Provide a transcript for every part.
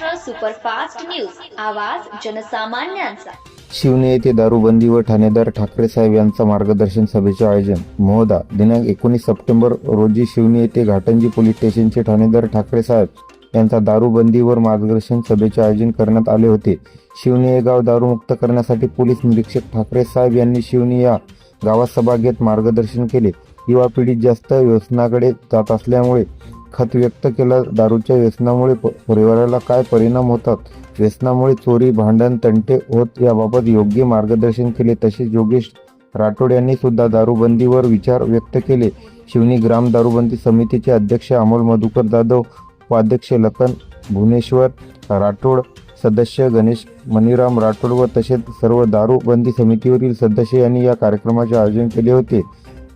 Superfast news. आवाज जनसामान्यांचा. शिवने येथे दारूबंदी व ठाणेदार ठाकरे साहेब यांचा मार्गदर्शन सभेचे आयोजन. महोदा दिनांक एकोणीस सप्टेंबर रोजी शिवने येथे घाटंजी पोलीस स्टेशनचे ठाणेदार ठाकरे साहेब यांचा दारूबंदीवर मार्गदर्शन सभेचे आयोजन करण्यात आले होते. शिवने हे गाव दारूमुक्त करण्यासाठी पोलीस निरीक्षक ठाकरे साहेब यांनी शिवने या गावात सभा घेत मार्गदर्शन केले. युवा पिढी जास्त व्यसनाकडे जात असल्यामुळे खत व्यक्त केला दारूच्या व्यसनामुळे प- परिवाराला काय परिणाम होतात? व्यसनामुळे चोरी भांडण तंटे होत याबाबत योग्य मार्गदर्शन केले तसेच योगेश राठोड यांनी सुद्धा दारूबंदीवर विचार व्यक्त केले. शिवनी ग्राम दारूबंदी समितीचे अध्यक्ष अमोल मधुकर जाधव उपाध्यक्ष लखन भुवनेश्वर राठोड सदस्य गणेश मणिराम राठोड व तसेच सर्व दारूबंदी समितीवरील सदस्य यांनी या कार्यक्रमाचे आयोजन केले होते.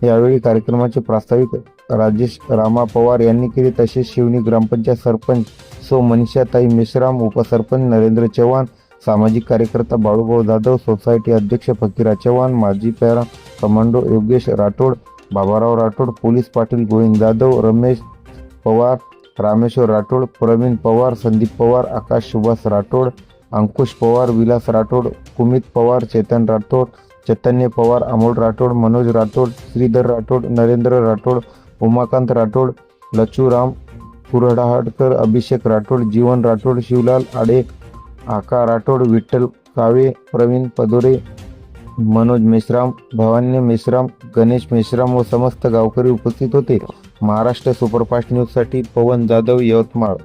यावेळी कार्यक्रमाचे प्रास्ताविक राजेश रामा पवार यांनी केले तसेच शिवनी ग्रामपंचायत सरपंच सो मनीषाताई मेश्राम उपसरपंच नरेंद्र चव्हाण सामाजिक कार्यकर्ता बाळूभाऊ जाधव सोसायटी अध्यक्ष फकीरा चव्हाण माजी para commando Yogesh Rathod Baburao Rathod police Patil Govind Jadhav Ramesh Pawar Rameshwar Rathod Pravin Pawar Sandeep Pawar Akash Subhash Rathod Ankush Pawar Vilas Rathod Kumit Pawar Chetan Rathod Chaitanya Pawar Amol Rathod Manoj Rathod Shridhar Rathod Narendra Rathod Umakant Rathod Lachuram Kurdahatkar Abhishek Rathod Jeevan Rathod Shivlal Ade Aka Rathod Vitthal कावे प्रवीण पदोरे मनोज मेश्राम भवान्य मेश्राम गणेश मेश्राम व समस्त गावकरी उपस्थित होते. Maharashtra superfast न्यूजसाठी पवन जाधव यवतमाळ.